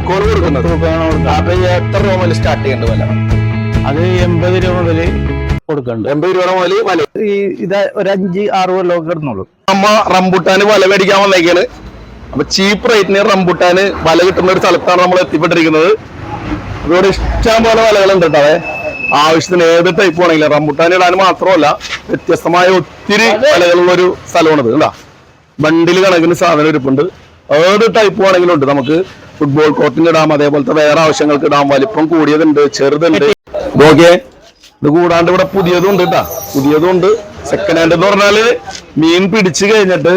കൊടുക്കുന്നത്. തൂക്കമാണ് കൊടുക്കുന്നത്. അപ്പൊ എത്ര രൂപ മുതൽ സ്റ്റാർട്ട് ചെയ്യേണ്ട വില? അത് എൺപത് രൂപ മുതൽ കൊടുക്കുന്നുണ്ട് എൺപത് രൂപ മുതൽ വല. ഈ ഇത് ഒരു അഞ്ച് ആറ് കൊല്ലമൊക്കെ കിടന്നുള്ളൂ നമ്മ റംബുട്ടാന് വല മേടിക്കാൻ വന്നേക്കാണ്. അപ്പൊ ചീപ്പ് റേറ്റിന് റംബുട്ടാന് വല കിട്ടുന്ന ഒരു സ്ഥലത്താണ് നമ്മൾ എത്തിപ്പെട്ടിരിക്കുന്നത്. ഇവിടെ ഇഷ്ടം പോലെ വലകളുണ്ട് കേട്ടോ ആവശ്യത്തിന് ഏത് ടൈപ്പ് വേണമെങ്കിലും റംബുട്ടാൻ ഇടാൻ മാത്രമല്ല വ്യത്യസ്തമായ ഒത്തിരി വലകളുള്ള ഒരു സ്ഥലമാണിത് കേട്ടാ ബണ്ടിൽ കണക്കിന് സാധനം ഇരിപ്പുണ്ട് ഏത് ടൈപ്പ് വേണമെങ്കിലും ഉണ്ട് നമുക്ക്. ഫുട്ബോൾ കോർട്ടിന് ഇടാം അതേപോലത്തെ വേറെ ആവശ്യങ്ങൾക്ക് ഇടാം. വലിപ്പം കൂടിയതുണ്ട് ചെറുതുണ്ട്. ഓക്കെ ഇത് കൂടാണ്ട് ഇവിടെ പുതിയതും ഉണ്ട് കേട്ടാ പുതിയതും ഉണ്ട് സെക്കൻഡ് ഹാൻഡ് എന്ന് പറഞ്ഞാൽ മീൻ പിടിച്ചു കഴിഞ്ഞിട്ട്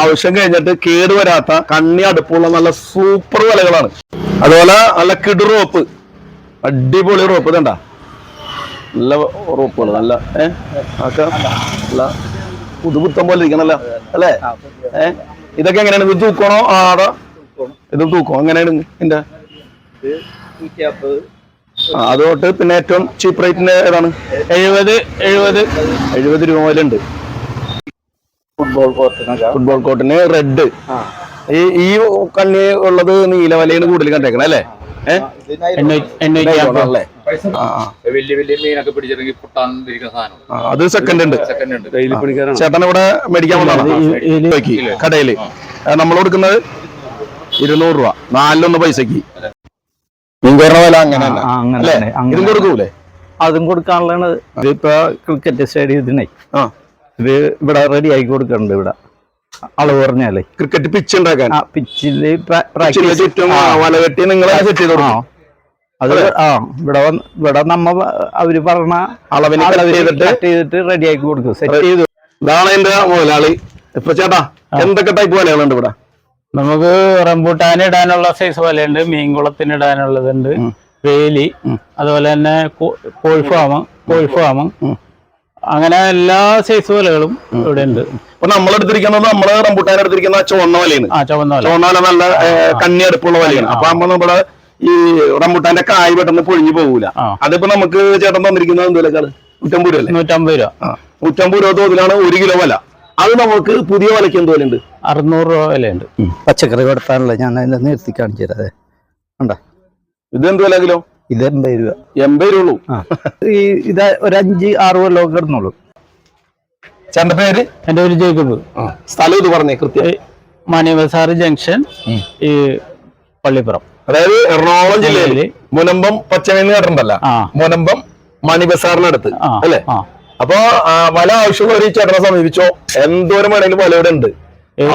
ആവശ്യം കഴിഞ്ഞിട്ട് കേട് വരാത്ത കണ്ണി അടുപ്പുള്ള നല്ല സൂപ്പർ വലകളാണ്. അതുപോലെ നല്ല കിട് റോപ്പ് അടിപൊളി റോപ്പ് ഇതണ്ട നല്ല റോപ്പുകൾ നല്ല ഏഹ് നല്ല പുതുപുത്തം പോലെ ഇരിക്കണല്ലോ അല്ലേ? ഏഹ് ഇതൊക്കെ എങ്ങനെയാണ്? ഇത് തൂക്കണോ? ആടാ? ഇത് തൂക്കോ എങ്ങനെയാണ് എന്റെ ആ, അത് തൊട്ട് പിന്നെ ഏറ്റവും ചീപ്പ് റേറ്റിന്റെ ഏതാണ്? എഴുപത് എഴുപത്. എഴുപത് രൂപ മുതലുണ്ട്. ഫുട്ബോൾ കോർട്ടിന് ഫുട്ബോൾ കോർട്ടിന് റെഡ് ഈ ഈ കണ്ണി ഉള്ളത് നീലവലയാണ് കൂടുതൽ കണ്ടേക്കണേ അല്ലേ? അത് സെക്കൻഡ് ഉണ്ട്. സെക്കൻഡ് ഉണ്ട്. ചേട്ടൻ ഇവിടെ മേടിക്കാൻ വന്നതാണ്. കടയിൽ. നമ്മൾ കൊടുക്കുന്നത് ഇരുന്നൂറ് രൂപ. നാലിലൊന്ന് പൈസക്ക്. വില അങ്ങനെ ഇതും കൊടുക്കൂലേ? അതും കൊടുക്കാനുള്ളതാണ്. ഇതിപ്പോ ക്രിക്കറ്റ് സ്റ്റേഡിയത്തിനെ ആ. ഇത് ഇവിടെ റെഡി ആക്കി കൊടുക്കണ്ട് ഇവിടെ. അളവ് പറഞ്ഞാലേ ക്രിക്കറ്റ് പിച്ച് ഉണ്ടാക്കാൻ. പിച്ചിൽ വല കെട്ടി നിങ്ങൾ അത് ആ ഇവിടെ ഇവിടെ നമ്മ അവർ പറഞ്ഞ അളവിന് ചെയ്തിട്ട് റെഡി ആക്കി കൊടുക്കും. സെറ്റ് ചെയ്തു ഇതാണ് എന്റെ മുതലാളി. ഇപ്പൊ ചേട്ടാ എന്തൊക്കെ ടൈപ്പ് വലകളുണ്ട് ഇവിടെ? നമുക്ക് റംബൂട്ടാൻ ഇടാനുള്ള സൈസ് വലയുണ്ട് മീൻകുളത്തിന് ഇടാനുള്ളതുണ്ട് വേലി അതുപോലെ തന്നെ കോ- കോഴിഫാം കോഴിഫാം അങ്ങനെ എല്ലാ സൈസ് വലകളും ഇവിടെ ഉണ്ട് ഇപ്പൊ നമ്മൾ എടുത്തിരിക്കുന്നത് നമ്മൾ റംബൂട്ടാൻ എടുത്തിരിക്കുന്ന ചുവന്ന വലയാണ്. ആ ചുവന്ന വല. ചുവന്ന വല നല്ല കണ്ണി അടുപ്പുള്ള വലയാണ്. അപ്പൊ നമ്മൾ നമ്മുടെ ഈ റംബൂട്ടാന്റെ കായ് പെട്ടെന്ന് പൊഴിഞ്ഞു പോകൂല. അതിപ്പോ നമുക്ക് ചേട്ടൻ തന്നിരിക്കുന്നത് എന്തുവിലക്കാണ് നൂറ്റമ്പത് രൂപ നൂറ്റമ്പത് രൂപ. നൂറ്റമ്പത് രൂപ തോതിലാണ് ഒരു കിലോ വല. അത് നമുക്ക് പുതിയ വലയ്ക്ക് എന്ത് വിലയുണ്ട്? അറുന്നൂറ് രൂപ വിലയുണ്ട്. പച്ചക്കറി കൊടുത്താനുള്ള ഞാൻ അതിന്റെ നിർത്തി കാണിച്ചു തരാതെ ഉണ്ടോ ഇത് എന്ത് വില കിലോ? ഇത് എൺപത് രൂപ. എൺപത് രൂപ ഉള്ളൂ. ഈ ഇത് ഒരു അഞ്ച് ആറ് കൊല്ലമൊക്കെ കിടന്നുള്ളൂ ചേട്ടന്റെ പേര്? എന്റെ പേര് ജേക്കബ്. സ്ഥലം ഇത് പറഞ്ഞേ കൃത്യമായി മണിബസാർ ജംഗ്ഷൻ ഈ പള്ളിപ്പുറം. അതായത് എറണാകുളം ജില്ലയിൽ ജില്ലയിൽ മുനമ്പം പച്ചമീൻ കേട്ടിട്ടുണ്ടല്ലോ. ആ. മുനമ്പം മണിബസാറിനടുത്ത് അല്ലേ? അപ്പൊ പല വല ആവശ്യമുള്ള ഒരു ചേട്ടനെ സമീപിച്ചോ? എന്തോരം വേണമെങ്കിലും വല ഇവിടെ ഉണ്ട്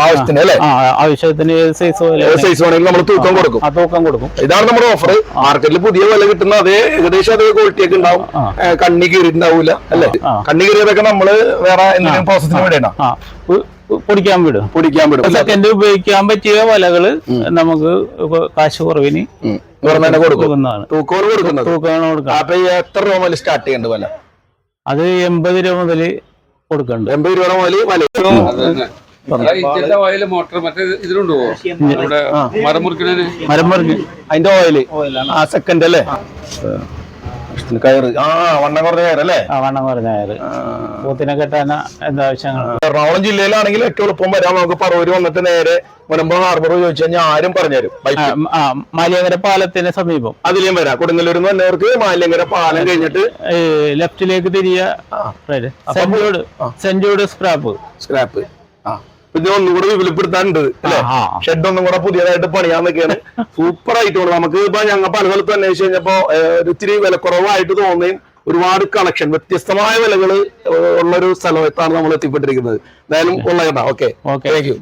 ആവശ്യത്തിന് അല്ലേ? ആവശ്യത്തിന് സൈസ് നമ്മൾ തൂക്കം കൊടുക്കും. തൂക്കം കൊടുക്കും. ഇതാണ് നമ്മുടെ ഓഫർ മാർക്കറ്റിൽ പുതിയ വില കിട്ടുന്ന അതേ ഏകദേശം അതേ ക്വാളിറ്റി ഒക്കെ ഉണ്ടാവും. കണ്ണി കീറിയിട്ടുണ്ടാവൂല അല്ലേ? കണ്ണി കീറിയതൊക്കെ നമ്മൾ വേറെ എന്തെങ്കിലും പ്രോസസ്സിന് വേണ്ടിയാണ്? പൊടിക്കാൻ വിടും. പൊടിക്കാൻ വിടും സെക്കൻഡ് ഉപയോഗിക്കാൻ പറ്റിയ വലകൾ നമുക്ക് ഇപ്പൊ കാശ് കുറവിന്. കൊടുക്കും. കൊടുക്കുന്നതാണ്. തൂക്കോട് കൊടുക്കുന്നത്. തൂക്കമാണ് കൊടുക്കുക അപ്പൊ എത്ര രൂപ സ്റ്റാർട്ട് ചെയ്യേണ്ട വില? അത് എൺപത് രൂപ മുതൽ കൊടുക്കണ്ട്. എൺപത് രൂപ മുതൽ ഓയിൽ മോട്ടർ മറ്റേ ഇതിലുണ്ടോ? നമ്മുടെ മരം മുറിക്കണേ മരം മുറിക്കണേ അതിന്റെ ഓയിൽ ആ സെക്കൻഡ് അല്ലേ? കയറ്. ആ വണ്ണം കുറഞ്ഞ കയറല്ലേ ആ വണ്ണം കുറഞ്ഞ കയറ് പൂത്തിനെ കെട്ടാൻ എന്താ ആവശ്യങ്ങൾ? എറണാകുളം ജില്ലയിലാണെങ്കിൽ ഏറ്റവും എളുപ്പം വരാം നമുക്ക് പറവൂര് വന്നിട്ട് നേരെ മുനമ്പം ഹാർബർ ചോദിച്ചു കഴിഞ്ഞാൽ ആരും പറഞ്ഞുതരും. ആ മാലിയങ്കര പാലത്തിന് സമീപം. അതിലേം വരാം. കൊടുങ്ങല്ലൂരിൽ നിന്ന് വന്നവർക്ക് മാലിയങ്കര പാലം കഴിഞ്ഞിട്ട് ലെഫ്റ്റിലേക്ക് തിരിയ സെന്റ് സെന്റ് സ്ക്രാപ്പ്. സ്ക്രാപ്പ്. ആ ഇത് ഒന്നും കൂടെ വിപുലപ്പെടുത്താനുണ്ട് അല്ലെ? ഷെഡ് ഒന്നും കൂടെ പുതിയതായിട്ട് പണിയാൻ നിൽക്കുകയാണ്. സൂപ്പർ ആയിട്ടുണ്ട് നമുക്ക് ഇപ്പൊ ഞങ്ങൾ പല സ്ഥലത്ത് അന്വേഷിച്ച് കഴിഞ്ഞപ്പോ ഒരിത്തിരി വില കുറവായിട്ട് വിലക്കുറവായിട്ട് തോന്നുകയും ഒരുപാട് കളക്ഷൻ വ്യത്യസ്തമായ വിലകൾ ഉള്ള ഒരു സ്ഥലത്താണ് നമ്മൾ എത്തിപ്പെട്ടിരിക്കുന്നത്. എന്തായാലും ഉള്ള കേട്ടോ. Okay okay thank you